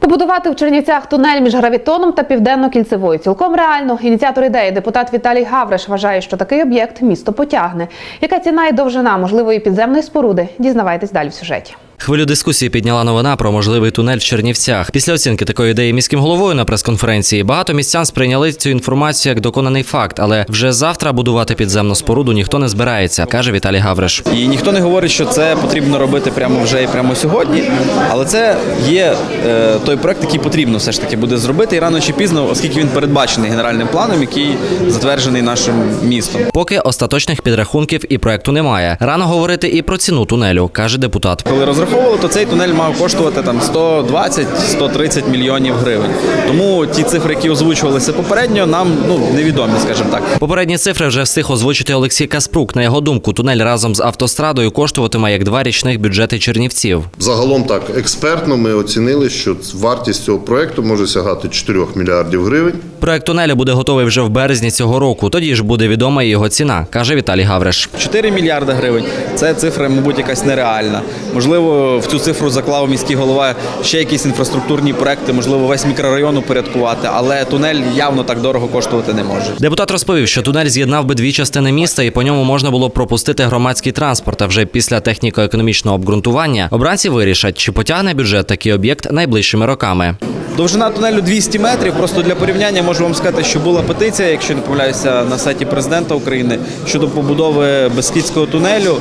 Побудувати в Чернівцях тунель між гравітоном та південно-кільцевою цілком реально. Ініціатор ідеї депутат Віталій Гавриш вважає, що такий об'єкт місто потягне. Яка ціна і довжина можливої підземної споруди? Дізнавайтесь далі в сюжеті. Хвилю дискусії підняла новина про можливий тунель в Чернівцях. Після оцінки такої ідеї міським головою на прес-конференції багато містян сприйняли цю інформацію як доконаний факт, але вже завтра будувати підземну споруду ніхто не збирається, каже Віталій Гавриш. І ніхто не говорить, що це потрібно робити прямо вже і прямо сьогодні. Але це є е, той проект, який потрібно все ж таки буде зробити. І рано чи пізно, оскільки він передбачений генеральним планом, який затверджений нашим містом. Поки остаточних підрахунків і проекту немає. Рано говорити і про ціну тунелю, каже депутат. Коли розраховували, то цей тунель мав коштувати там 120-130 мільйонів гривень. Тому ті цифри, які озвучувалися попередньо, нам ну невідомі, скажімо так. Попередні цифри вже встиг озвучити Олексій Каспрук. На його думку, тунель разом з автострадою коштуватиме як два річних бюджети Чернівців. Загалом так експертно ми оцінили, що вартість цього проекту може сягати 4 мільярдів гривень. Проект тунелю буде готовий вже в березні цього року. Тоді ж буде відома і його ціна, каже Віталій Гавриш. 4 мільярди гривень це цифра, мабуть, якась нереальна. Можливо, в цю цифру заклав міський голова ще якісь інфраструктурні проекти, можливо, весь мікрорайон упорядкувати, але тунель явно так дорого коштувати не може. Депутат розповів, що тунель з'єднав би дві частини міста, і по ньому можна було пропустити громадський транспорт. А вже після техніко-економічного обґрунтування обранці вирішать, чи потягне бюджет такий об'єкт найближчими роками. Довжина тунелю 200 метрів. Просто для порівняння можу вам сказати, що була петиція, якщо не помиляюся, на сайті президента України щодо побудови Бескідського тунелю.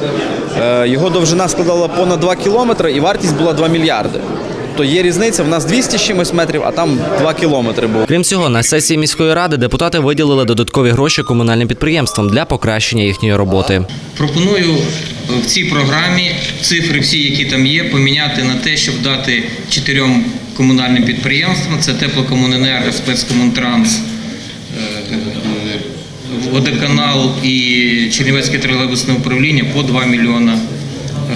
Е, Його довжина складала понад 2 кілометри і вартість була 2 мільярди. То є різниця. В нас 200 з чимось метрів, а там 2 кілометри було. Крім цього, на сесії міської ради депутати виділили додаткові гроші комунальним підприємствам для покращення їхньої роботи. Пропоную е, в цій програмі цифри, всі, які там є, поміняти на те, щоб дати чотирьом комунальним підприємствам: це теплокомуненерго, спецкомунтранс, е, водоканал і Чернівецьке тролейбусне управління по 2 мільйона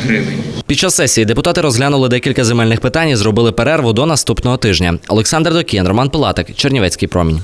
гривень. Під час сесії депутати розглянули декілька земельних питань і зробили перерву до наступного тижня. Олександр Докін, Роман Пилатик, Чернівецький промінь.